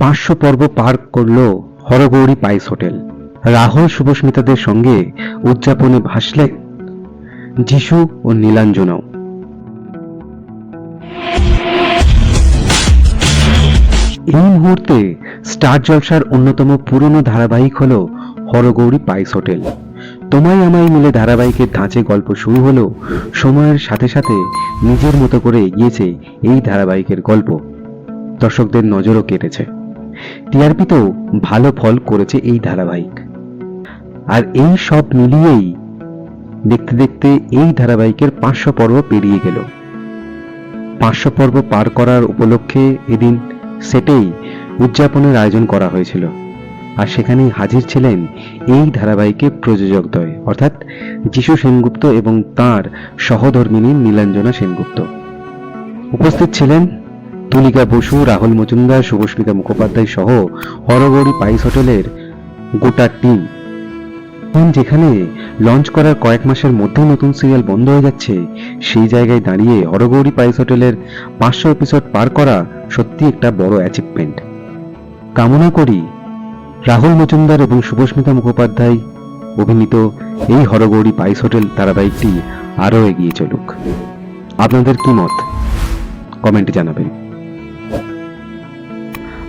পাঁচশো পর্ব পার করল হরগৌরী পাইস হোটেল। রাহুল শুভস্মিতাদের সঙ্গে উদযাপনে ভাসলেন যিশু ও নীলাঞ্জনাও। এই মুহূর্তে স্টার জলসার অন্যতম পুরনো ধারাবাহিক হল হরগৌরী পাইস হোটেল। তোমায় আমায় মিলে ধারাবাহিকের ধাঁচে গল্প শুরু হলো, সময়ের সাথে সাথে নিজের মতো করে এগিয়েছে এই ধারাবাহিকের গল্প। দর্শকদের নজরও কেটেছে। টিআরপিতেও ভালো ফল করেছে এই ধারাবাহিক। আর এই সব মিলিয়েই দেখতে দেখতে এই ধারাবাহিকের পাঁচশো পর্ব পেরিয়ে গেল। পাঁচশো পর্ব পার করার উপলক্ষে এদিন সেটেই উদযাপনের আয়োজন করা হয়েছিল। আর সেখানেই হাজির ছিলেন এই ধারাবাহিকের প্রযোজকদ্বয় অর্থাৎ যিশু সেনগুপ্ত এবং তার সহধর্মিনী নীলাঞ্জনা সেনগুপ্ত। উপস্থিত ছিলেন তুলিকা বসু, রাহুল মজুমদার, শুভস্মিতা মুখোপাধ্যায় সহ হরগৌরী পাইস হোটেলের গোটা টিম যেখানে লঞ্চ করার কয়েক মাসের মধ্যে নতুন সিরিয়াল বন্ধ হয়ে যাচ্ছে, সেই জায়গায় দাঁড়িয়ে হরগৌরী পাইস হোটেলের পাঁচশো এপিসোড পার করা সত্যি একটা বড় অ্যাচিভমেন্ট কামনা করি রাহুল মজুমদার এবং শুভস্মিতা মুখোপাধ্যায় অভিনীত এই হরগৌরী পাইস হোটেল ধারাবাহিকটি আরও এগিয়ে চলুক। আপনাদের কি মত? কমেন্টে জানাবেন।